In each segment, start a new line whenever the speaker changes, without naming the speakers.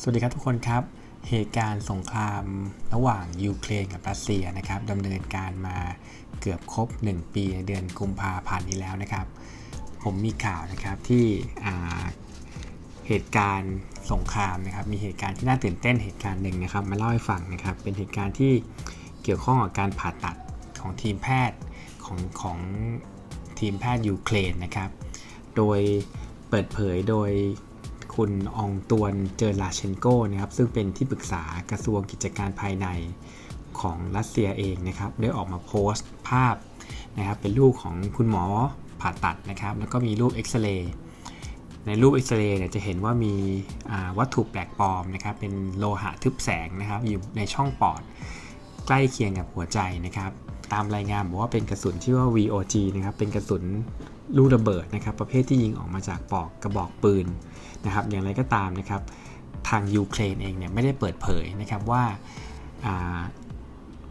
สวัสดีครับทุกคนครับ เหตุการณ์สงครามระหว่างยูเครนกับรัสเซียนะครับดำเนินการมาเกือบครบ 1 ปีในเดือนกุมภาพันธ์นี้แล้วนะครับ ผมมีข่าวนะครับที่เหตุการณ์สงครามนะครับ มีเหตุการณ์ที่น่าตื่นเต้นเหตุการณ์หนึ่งนะครับ มาเล่าให้ฟังนะครับ เป็นเหตุการณ์ที่เกี่ยวข้องกับการผ่าตัดของทีมแพทย์ของของทีมแพทย์ยูเครนนะครับ โดยเปิดเผยโดย คุณอองตวนเจอร์ลาเชนโกนะครับซึ่งเป็นที่ปรึกษากระทรวงกิจการภายในของรัสเซียเองนะครับได้ออกมาโพสต์ภาพนะครับเป็นรูปของคุณหมอผ่าตัดนะครับแล้วก็มีรูปเอ็กซเรย์ในรูปเอ็กซเรย์เนี่ยจะเห็นว่ามีวัตถุแปลกปลอมนะครับเป็นโลหะทึบแสงนะครับอยู่ในช่องปอด ใกล้เคียงกับหัวใจนะครับ ตามรายงานบอกว่าเป็นกระสุนที่ว่า VOG นะครับ เป็นกระสุนลูกระเบิดนะครับ ประเภทที่ยิงออกมาจากปอกกระบอกปืนนะครับ อย่างไรก็ตามนะครับ ทางยูเครนเองเนี่ยไม่ได้เปิดเผยนะครับว่า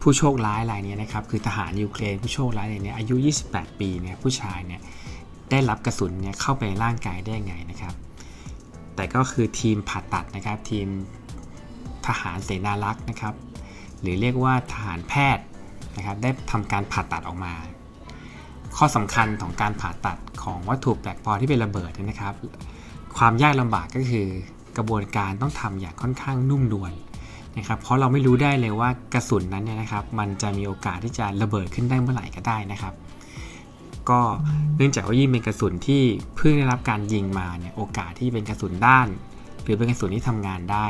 ผู้โชคร้ายรายนี้นะครับ คือทหารยูเครนผู้โชคร้ายรายนี้อายุ 28 ปีเนี่ยผู้ชายเนี่ยได้รับกระสุนเนี่ยเข้าไปในร่างกายได้ยังไงนะครับ แต่ก็คือทีมผ่าตัดนะครับ ทีมทหารเสนารักษ์นะครับ หรือเรียกว่าทหารแพทย์ นะครับได้ทำการผ่าตัดออกมา ข้อสำคัญของการผ่าตัดของวัตถุแปลกปลอมที่เป็นระเบิดเนี่ยนะครับ ความยากลำบากก็คือกระบวนการต้องทำอย่างค่อนข้างนุ่มนวลนะครับเพราะเราไม่รู้ได้เลยว่ากระสุนนั้นเนี่ยนะครับ มันจะมีโอกาสที่จะระเบิดขึ้นได้เมื่อไหร่ก็ได้นะครับ ก็เนื่องจากว่ายิ่งเป็นกระสุนที่เพิ่งได้รับการยิงมาเนี่ยโอกาสที่เป็นกระสุนด้าน หรือเป็นกระสุนที่ทำงานได้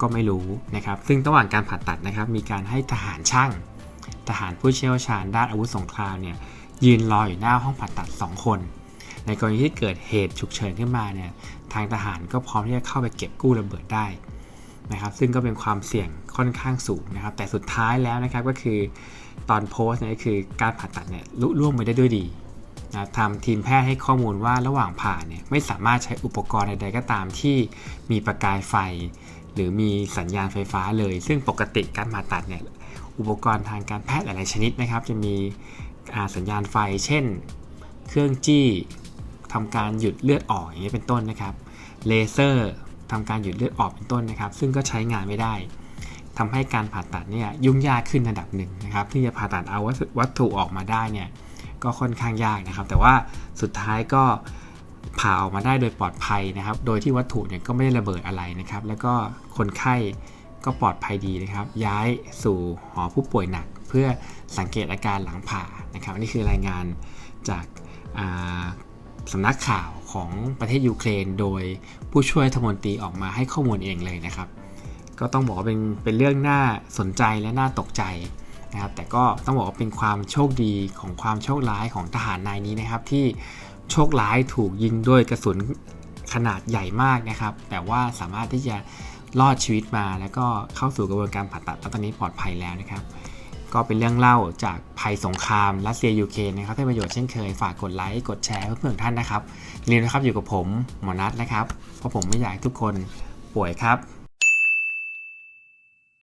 ก็ไม่รู้นะครับ ซึ่งระหว่างการผ่าตัดนะครับ มีการให้ทหารช่าง ทหารผู้เชี่ยวชาญด้านอาวุธสงครามเนี่ยยืนรออยู่หน้าห้องผ่าตัด 2 คน ในกรณีที่เกิดเหตุฉุกเฉินขึ้นมาเนี่ยทางทหารก็พร้อมที่จะเข้าไปเก็บกู้ระเบิดได้นะครับซึ่งก็เป็นความเสี่ยงค่อนข้างสูงนะครับ แต่สุดท้ายแล้วนะครับก็คือตอนโพสต์เนี่ยก็คือการผ่าตัดเนี่ยลุล่วงไปได้ด้วยดีนะทำทีมแพทย์ให้ข้อมูลว่าระหว่างผ่าเนี่ยไม่สามารถใช้อุปกรณ์ใดๆก็ตามที่มีประกายไฟ หรือมีสัญญาณไฟฟ้าเลย ซึ่งปกติการผ่าตัดเนี่ย อุปกรณ์ทางการแพทย์หลาย ๆ ชนิดนะครับ จะมีสัญญาณไฟ เช่น เครื่องจี้ทำการหยุดเลือดออกอย่างนี้เป็นต้นนะครับ เลเซอร์ทำการหยุดเลือดออกเป็นต้นนะครับ ซึ่งก็ใช้งานไม่ได้ทำให้การผ่าตัดเนี่ยยุ่งยากขึ้นระดับหนึ่งนะครับ ที่จะผ่าตัดเอาวัตถุออกมาได้เนี่ยก็ค่อนข้างยากนะครับ แต่ว่าสุดท้ายก็ผ่าออกมาได้โดยปลอดภัยนะครับ โดยที่วัตถุเนี่ยก็ไม่ได้ระเบิดอะไรนะครับ แล้วก็คนไข้ ก็ปลอดภัยดีนะครับ ย้ายสู่หอผู้ป่วยหนัก เพื่อสังเกตอาการหลังผ่านะครับอันนี่คือรายงานจากาสำนักข่าวของประเทศยูเครน โดยผู้ช่วยรัฐมนตรีออกมาให้ข้อมูลเองเลยนะครับ ก็ต้องบอกว่าเป็นเป็นเรื่องน่าสนใจและน่าตกใจนะครับ แต่ก็ต้องบอกว่าเป็นความโชคดีของความโชคร้ายของทหารนายนี้นะครับ ที่โชคร้ายถูกยิงด้วยกระสุนขนาดใหญ่มากนะครับ แต่ว่าสามารถที่จะ รอดชีวิตมาแล้วก็เข้าสู่กระบวนการผ่าตัดแล้วตอนนี้ปลอดภัยแล้วนะครับ ก็เป็นเรื่องเล่าจากภัยสงครามรัสเซียยูเครนนะครับให้ประโยชน์เช่นเคย ฝากกดไลค์กดแชร์เพื่อนๆท่านนะครับเรียนนะครับอยู่กับผมหมอนัทนะครับ เพราะผมไม่อยากให้ทุกคนป่วยครับ